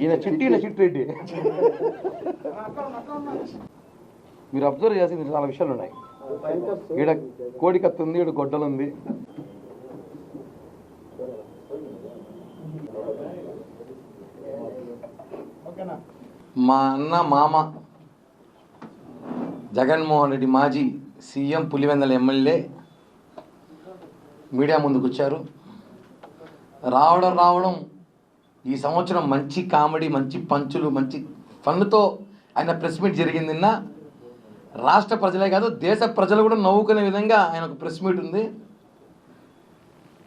ఈయన చిట్టి ఈయన చిట్టి రెడ్డి. మీరు అబ్జర్వ్ చేసి చాలా విషయాలు ఉన్నాయి. ఈడ కోడికత్తి ఉంది ఈడ గొడ్డలు ఉంది. మా అన్న మామ జగన్మోహన్ రెడ్డి మాజీ సీఎం పులివెందల ఎమ్మెల్యే మీడియా ముందుకు వచ్చారు. రావడం రావడం ఈ సంవత్సరం మంచి కామెడీ మంచి పంచులు మంచి ఫన్తో ఆయన ప్రెస్ మీట్ జరిగింది నిన్న. రాష్ట్ర ప్రజలే కాదు దేశ ప్రజలు కూడా నవ్వుకునే విధంగా ఆయన ఒక ప్రెస్ మీట్ ఉంది.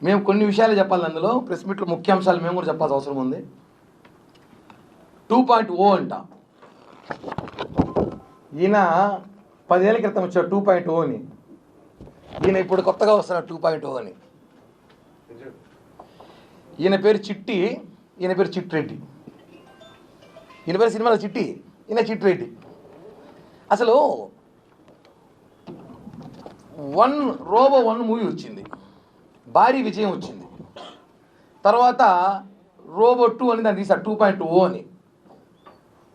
మేము కొన్ని విషయాలు చెప్పాలి అందులో. ప్రెస్ మీట్లో ముఖ్యాంశాలు మేము కూడా చెప్పాల్సిన అవసరం ఉంది. టూ పాయింట్ ఓ అంట. ఈయన పదేళ్ళ క్రితం వచ్చాడు టూ పాయింట్ ఓ అని. ఈయన ఇప్పుడు కొత్తగా వస్తున్నాడు టూ పాయింట్ ఓ అని. ఈయన పేరు చిట్టి ఈయన పేరు చిట్రెడ్డి. ఈయన పేరు సినిమాలో చిట్టి ఈయన చిట్రెడ్డి. అసలు వన్ రోబో వన్ మూవీ వచ్చింది. భారీ విజయం వచ్చింది. తర్వాత రోబో టూ అని దాన్ని తీసారు టూ పాయింట్ ఓ అని.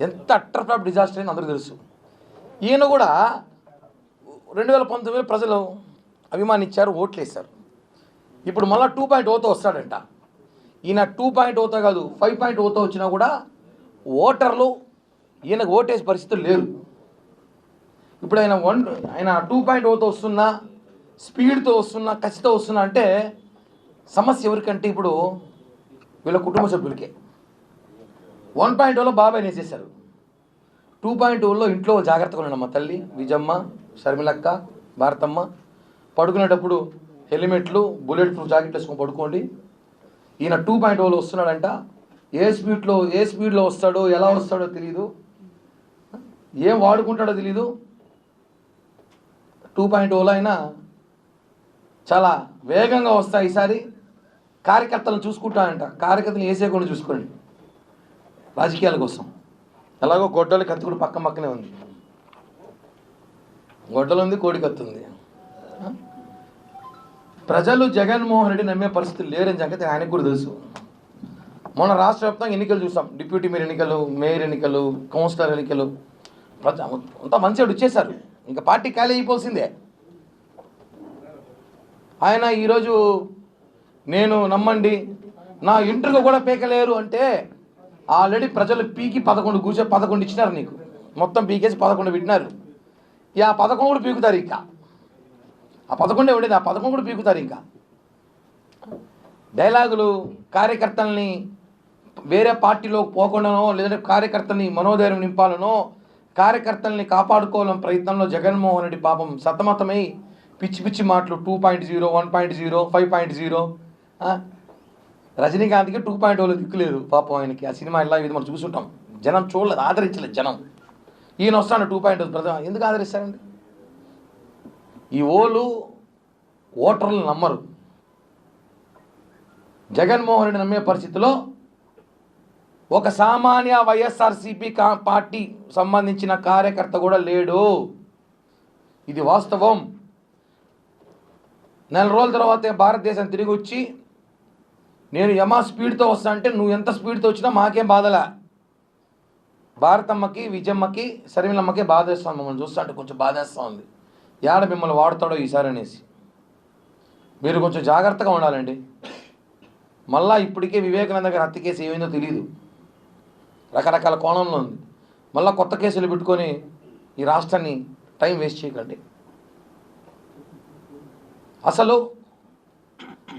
ఎంత అట్టర్ ఫ్లాప్ డిజాస్టర్ అని అందరూ తెలుసు. ఈయన కూడా రెండు వేల పంతొమ్మిదిలో ప్రజలు అభిమానించారు ఓట్లేశారు. ఇప్పుడు మళ్ళీ టూ పాయింట్ ఓతో వస్తాడంట. ఈయన టూ పాయింట్ ఓతో కాదు ఫైవ్ పాయింట్ ఓతో వచ్చినా కూడా ఓటర్లు ఈయనకు ఓటేసే పరిస్థితులు లేరు. ఇప్పుడు ఆయన వన్ ఆయన టూ పాయింట్ ఓతో వస్తున్నా స్పీడ్తో వస్తున్నా కసితో వస్తున్నా అంటే సమస్య ఎవరికంటే ఇప్పుడు వీళ్ళ కుటుంబ సభ్యులకే. వన్ పాయింట్ ఓలో బాబాయ్ వేసేసారు టూ పాయింట్ టూలో ఇంట్లో జాగ్రత్తగా ఉండండి మా తల్లి విజమ్మ షర్మిలక్క భారతమ్మ. పడుకునేటప్పుడు హెల్మెట్లు బుల్లెట్ ప్రూఫ్ జాకెట్ వేసుకొని పడుకోండి. ఈయన టూ పాయింట్ ఓలో వస్తున్నాడంట. ఏ స్పీడ్లో ఏ స్పీడ్లో వస్తాడో ఎలా వస్తాడో తెలియదు ఏం వాడుకుంటాడో తెలీదు. టూ పాయింట్ ఓలో అయినా చాలా వేగంగా వస్తాయి ఈసారి. కార్యకర్తలను చూసుకుంటానంట కార్యకర్తలు వేసేయకుండా చూసుకోండి. రాజకీయాల కోసం. ఎలాగో గొడ్డలి కత్తి కూడా పక్క పక్కనే ఉంది. గొడ్డలు ఉంది కోడి కత్తి ఉంది. ప్రజలు జగన్మోహన్ రెడ్డి నమ్మే పరిస్థితి లేరని సంగతి ఆయనకు కూడా తెలుసు. మొన్న రాష్ట్ర వ్యాప్తంగా ఎన్నికలు చూసాం. డిప్యూటీ మేయర్ ఎన్నికలు మేయర్ ఎన్నికలు కౌన్సిలర్ ఎన్నికలు. ప్రజ అంతా మంచిగా వచ్చేసారు ఇంకా పార్టీ ఖాళీ అయిపోవాల్సిందే ఆయన ఈరోజు నేను నమ్మండి నా ఇంటర్వ్యూ కూడా పీకలేరు అంటే ఆల్రెడీ ప్రజలు పీకి పదకొండు కూర్చో పదకొండు ఇచ్చినారు నీకు. మొత్తం పీకేసి పదకొండు పెట్టినారు. ఇక ఆ పదకొండు కూడా పీకుతారు ఇంకా. ఆ పదకొండే ఉండేది ఆ పదకొండు కూడా పీకుతారు ఇంకా. డైలాగులు కార్యకర్తల్ని వేరే పార్టీలో పోకుండానో లేదంటే కార్యకర్తల్ని మనోధైర్యం నింపాలనో కార్యకర్తల్ని కాపాడుకోవాలని ప్రయత్నంలో జగన్మోహన్ రెడ్డి పాపం సతమతమై పిచ్చి పిచ్చి మాటలు two point zero one point zero five point zero రజనీకాంత్కి two point ఓలో దిక్కులేదు పాపం ఆయనకి. ఆ సినిమా ఇలా ఇది మనం చూసుంటాం. జనం చూడలేదు ఆదరించలేదు జనం. ఈయన వస్తాను టూ పాయింట్ ప్రధాన ఎందుకు ఆదరిస్తారండి? ఈ ఓలు ఓటర్లు నమ్మరు. జగన్మోహన్ రెడ్డి నమ్మే పరిస్థితిలో ఒక సామాన్య వైఎస్ఆర్సీపీ కా పార్టీ సంబంధించిన కార్యకర్త కూడా లేడు. ఇది వాస్తవం. నెల రోజుల తర్వాత భారతదేశం తిరిగి వచ్చి నేను యమా స్పీడ్తో వస్తా అంటే నువ్వు ఎంత స్పీడ్తో వచ్చినా మాకేం బాధలే. భారతమ్మకి విజయమ్మకి శర్మిలమ్మకి బాధేస్తాం మమ్మల్ని చూస్తా అంటే కొంచెం బాధేస్తూ ఉంది. ఏడ మిమ్మల్ని వాడతాడో ఈసారి అనేసి. మీరు కొంచెం జాగ్రత్తగా ఉండాలండి. మళ్ళా ఇప్పటికే వివేకానంద గారి హత్య కేసు ఏమైందో తెలియదు రకరకాల కోణంలో ఉంది. మళ్ళా కొత్త కేసులు పెట్టుకొని ఈ రాష్ట్రాన్ని టైం వేస్ట్ చేయకండి. అసలు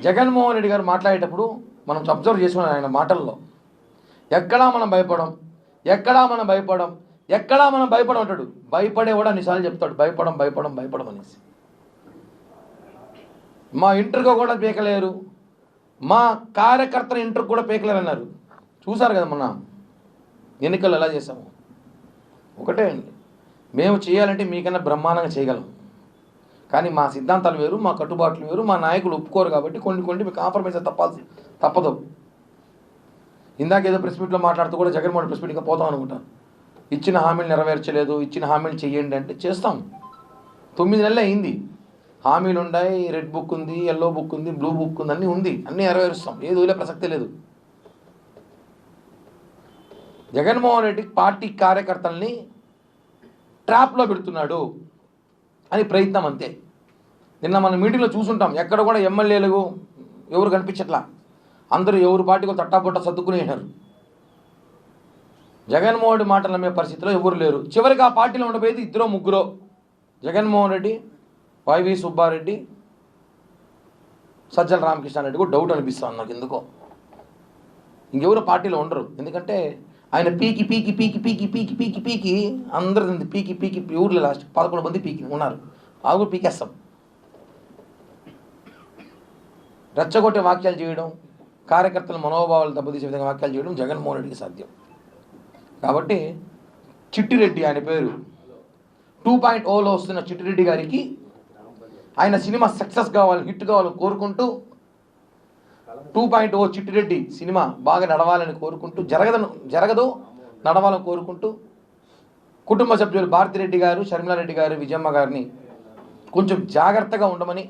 జగన్మోహన్ రెడ్డి గారు మాట్లాడేటప్పుడు మనం అబ్జర్వ్ చేసుకున్నాం ఆయన మాటల్లో. ఎక్కడా మనం భయపడం ఎక్కడా మనం భయపడం ఎక్కడా మనం భయపడం అంటాడు. భయపడే కూడా అన్నిసార్లు చెప్తాడు భయపడం భయపడం భయపడం అనేసి. మా ఇంటర్గా కూడా పీకలేరు. మా కార్యకర్తల ఇంటర్ కూడా పీకలేరు అన్నారు చూసారు కదా మొన్న ఎన్నికలు ఎలా చేసాము ఒకటే అండి. మేము చేయాలంటే మీకన్నా బ్రహ్మాండంగా చేయగలం. కానీ మా సిద్ధాంతాలు వేరు మా కట్టుబాట్లు వేరు మా నాయకులు ఒప్పుకోరు కాబట్టి కొన్ని కొన్ని మీకు కాంప్రమైజ్ తప్పాల్సి తప్పదు. ఇందాక ఏదో ప్రెస్ మీట్లో మాట్లాడుతూ కూడా జగన్మోహన్ ప్రెస్ మీట్ ఇంకా పోతాం అనుకుంటాను. ఇచ్చిన హామీలు నెరవేర్చలేదు ఇచ్చిన హామీలు చెయ్యండి అంటే చేస్తాం. తొమ్మిది నెలలు అయింది. హామీలు ఉన్నాయి రెడ్ బుక్ ఉంది ఎల్లో బుక్ ఉంది బ్లూ బుక్ ఉంది అన్నీ ఉంది. అన్నీ నెరవేరుస్తాం. ఏది వదిలే ప్రసక్తి లేదు. జగన్మోహన్ రెడ్డి పార్టీ కార్యకర్తల్ని ట్రాప్లో పెడుతున్నాడు. అని ప్రయత్నం అంతే. నిన్న మన మీటింగ్లో చూసుంటాం ఎక్కడ కూడా ఎమ్మెల్యేలు ఎవరు కనిపించట్లా? అందరూ ఎవరు పార్టీకి తట్టాపుట్ట సర్దుకునేసినారు జగన్మోహన్ రెడ్డి మాటలు నమ్మే పరిస్థితిలో ఎవరు లేరు. చివరికి ఆ పార్టీలో ఉండబోయేది ఇద్దరు ముగ్గురు. జగన్మోహన్ రెడ్డి వైవి సుబ్బారెడ్డి సజ్జల రామకృష్ణారెడ్డి కూడా డౌట్ అనిపిస్తుంది నాకు ఎందుకో. ఇంకెవరు పార్టీలో ఉండరు. ఎందుకంటే ఆయన పీకి పీకి పీకి పీకి పీకి పీకి పీకి అందరు పీకి పీకి ఊర్లో లాస్ట్ పదకొండు మంది పీకి ఉన్నారు. ఆ కూడా పీకేస్తాం. రెచ్చగొట్టే వాక్యాలు చేయడం కార్యకర్తల మనోభావాలు దెబ్బతీసే విధంగా వాక్యాలు చేయడం జగన్మోహన్ రెడ్డికి సాధ్యం. కాబట్టి చిట్టిరెడ్డి ఆయన పేరు. టూ పాయింట్ ఓలో వస్తున్న చిట్టిరెడ్డి గారికి ఆయన సినిమా సక్సెస్ కావాలని హిట్ కావాలని కోరుకుంటూ two point O Chittireddy cinema బాగా నడవాలని కోరుకుంటూ జరగదను జరగదు నడవాలని కోరుకుంటూ కుటుంబ సభ్యులు భారతిరెడ్డి గారు షర్మిలారెడ్డి గారు విజయమ్మ గారిని కొంచెం జాగ్రత్తగా ఉండమని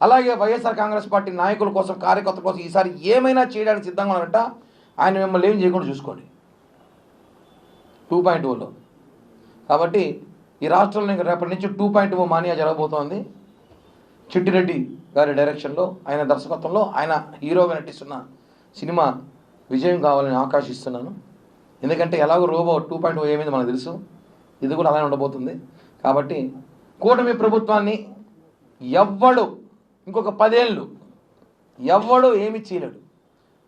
అలాగే వైఎస్ఆర్ కాంగ్రెస్ పార్టీ నాయకుల కోసం కార్యకర్తల కోసం ఈసారి ఏమైనా చేయడానికి సిద్ధంగా ఉన్నట్ట ఆయన మిమ్మల్ని ఏం చేయకుండా చూసుకోండి. టూ పాయింట్ ఓలో. కాబట్టి ఈ రాష్ట్రంలో ఇంకా రేపటి నుంచి టూ పాయింట్ ఓ మానియా జరగబోతోంది. చిట్టిరెడ్డి గారి డైరెక్షన్లో ఆయన దర్శకత్వంలో ఆయన హీరోగా నటిస్తున్న సినిమా విజయం కావాలని ఆకాశిస్తున్నాను ఎందుకంటే ఎలాగో రోబో టూ పాయింట్ ఓ ఏమైంది మనకు తెలుసు. ఇది కూడా అలానే ఉండబోతుంది. కాబట్టి కూటమి ప్రభుత్వాన్ని ఎవ్వడు ఇంకొక పదేళ్ళు ఎవ్వడు ఏమి చేయలేడు.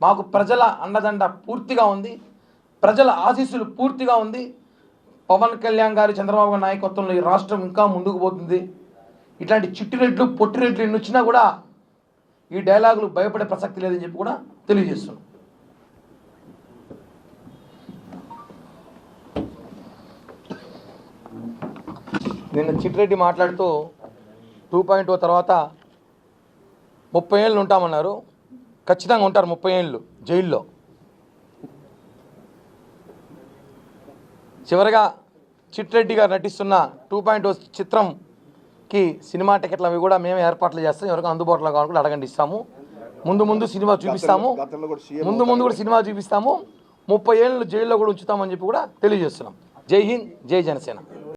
మాకు ప్రజల అండదండ పూర్తిగా ఉంది. ప్రజల ఆశీస్సులు పూర్తిగా ఉంది. పవన్ కళ్యాణ్ గారి చంద్రబాబు నాయకత్వంలో ఈ రాష్ట్రం ఇంకా ముందుకు పోతుంది. ఇట్లాంటి చిట్టిరెడ్లు పొట్టిరెడ్లు ఎన్ని వచ్చినా కూడా ఈ డైలాగులు భయపడే ప్రసక్తి లేదని చెప్పి కూడా తెలియజేస్తున్నాం. నిన్న చిట్టిరెడ్డి మాట్లాడుతూ టూ పాయింట్ ఓ తర్వాత ముప్పై ఏళ్ళు ఉంటామన్నారు. ఖచ్చితంగా ఉంటారు ముప్పై ఏళ్ళు జైల్లో. చివరగా చిట్రెడ్డి గారు నటిస్తున్న టూ పాయింట్ ఓ చిత్రం చిత్రంకి సినిమా టికెట్లు అవి కూడా మేమే ఏర్పాట్లు చేస్తాం. ఎవరికి అందుబాటులో కావాలనుకుంటే అడగండి ఇస్తాము. ముందు ముందు సినిమా చూపిస్తాము. ముందు ముందు కూడా సినిమా చూపిస్తాము. ముప్పై ఏళ్ళు జైల్లో కూడా ఉంచుతామని చెప్పి కూడా తెలియజేస్తున్నాం. జై హింద్ జై జనసేన.